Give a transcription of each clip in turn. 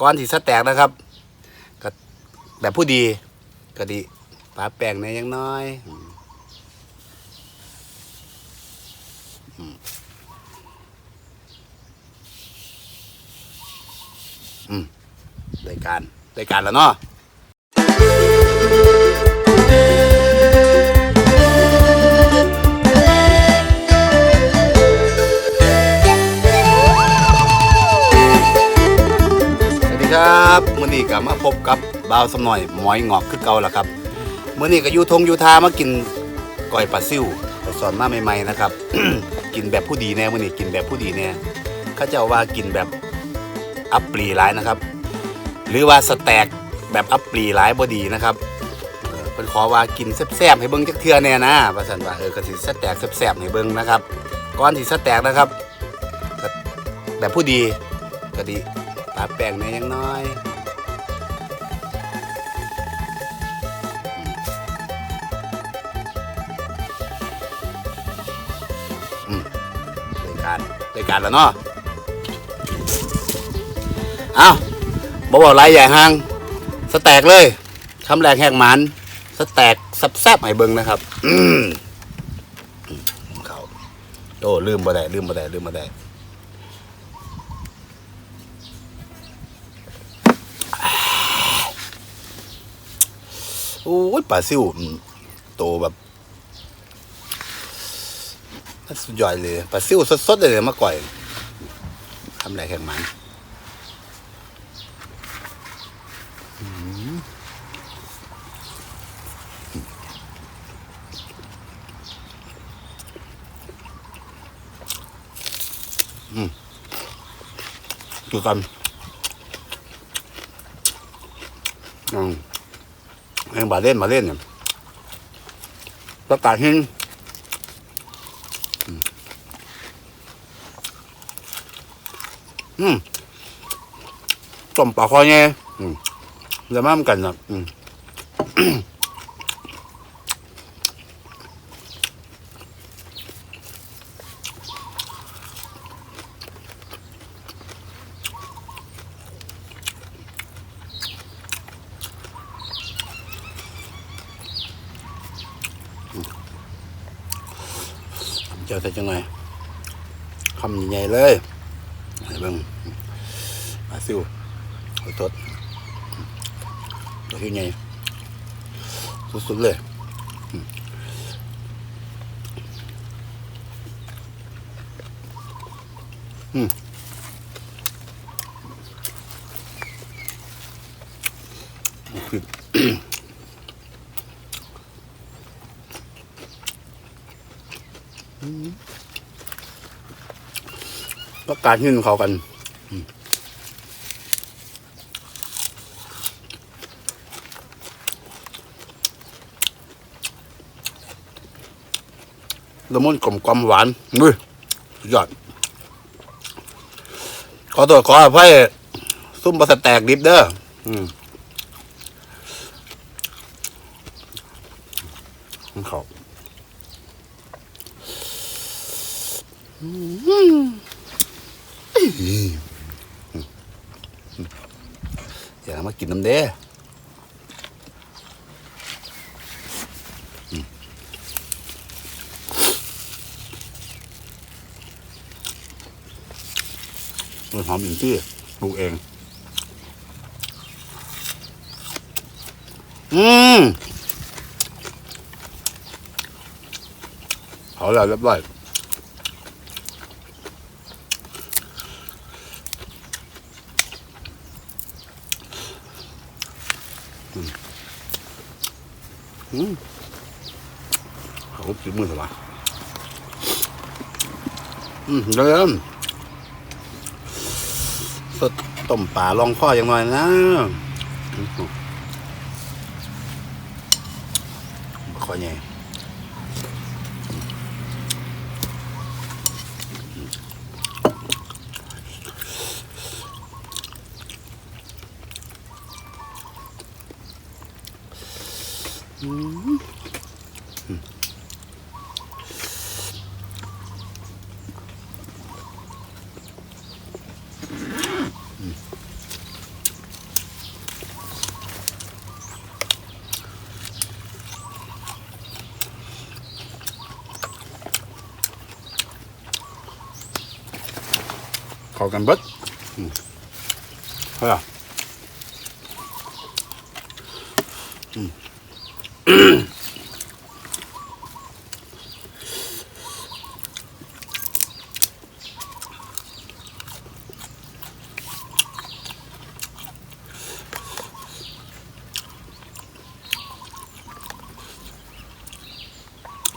ก้อนที่สแตกนะครับก็แบบผู้ดีก็ดีปาแป้งในยังน้อยอืมอืมอืมได้การโดยการแล้วเนาะ นี้ก็มาพบกับบ่าวสมหน่อยหมอยงอกคือเก่าล้วครับมื่อนี้ก็อยู่ทงอยู่ทามากินก้อยปลาซิ่วสอนมาใหม่ๆนะครับ กินแบบผู้ดีแน่มื่อนี้กินแบบผู้ดีแน่เขาเจ้าว่ากินแบบอัปปรีร้ายนะครับ หรือว่าสแต็กแบบอัปปรีร้ายบดีนะครับเออเพิ่นขอว่ากินแซ่บๆให้เบิ่งจักเทื่อแน่นะว่าซั่นว่าเออก็สิสแต็กแซ่บๆให้เบิ่งนะครับก่อนที่สแต็กนะครับแบบผู้ดีก็ดีปาแป้งในยยังน้อย การรายการแล้วเนาะเอาบ่บอกไรใหญ่ห้างสแต็กเลยคำแรกแหกหมันสแต็กแซ่บๆให้เบิ่งนะครับ อืมเขาโอ้ลืมบ่ได้ลืมบ่ได้ลืมบ่ได้โอ้ยปลาซิวโตแบบ สุดยอดเลยปลาซิวสดๆเลยมาก่อยทำไรแข่งมันอืมอืมดูกันอืมเองบาเล่นมาเล่นเนี่ยประกาศหินอืม อืมต้มปลาคอไงอืมเดี๋ยวมาทำกันนะอืมเจอใส่จังไงคำใหญ่เลย เบิ่งมาซิวขอโทษตัวที่ใหญ่สุดๆเลยอืมอืม ประกาศหินเขากันละมุนกลมกลมหวานมือสุดยอด ขอตัวขออภัยซุ่มบะสแตกดิบเด้ออืมเขาอืม อย่ามากินน้ำเด้มันหอมอินที่ปลูกเอง อืมเอาแเรียบร้อยอืมเขาก็จิ้มมือสบายอืมเริ่มสดต้มป่าลองข้ออย่างหน่อยนะข้อใหญ่ khó gần bất ừ. thôi à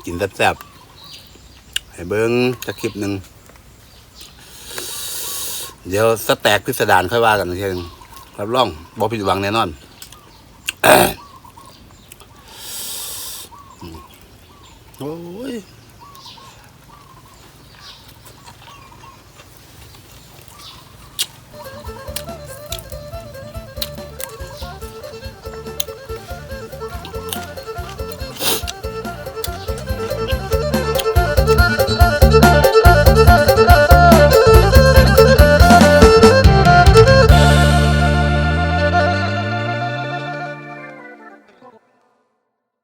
กินแซ่บๆให้เบิ้งสักคลิปหนึ่งเดี๋ยวสแต็กพิสดารค่อยว่ากันเชียงรับรองบอผิดหวังแน่นอนโอ้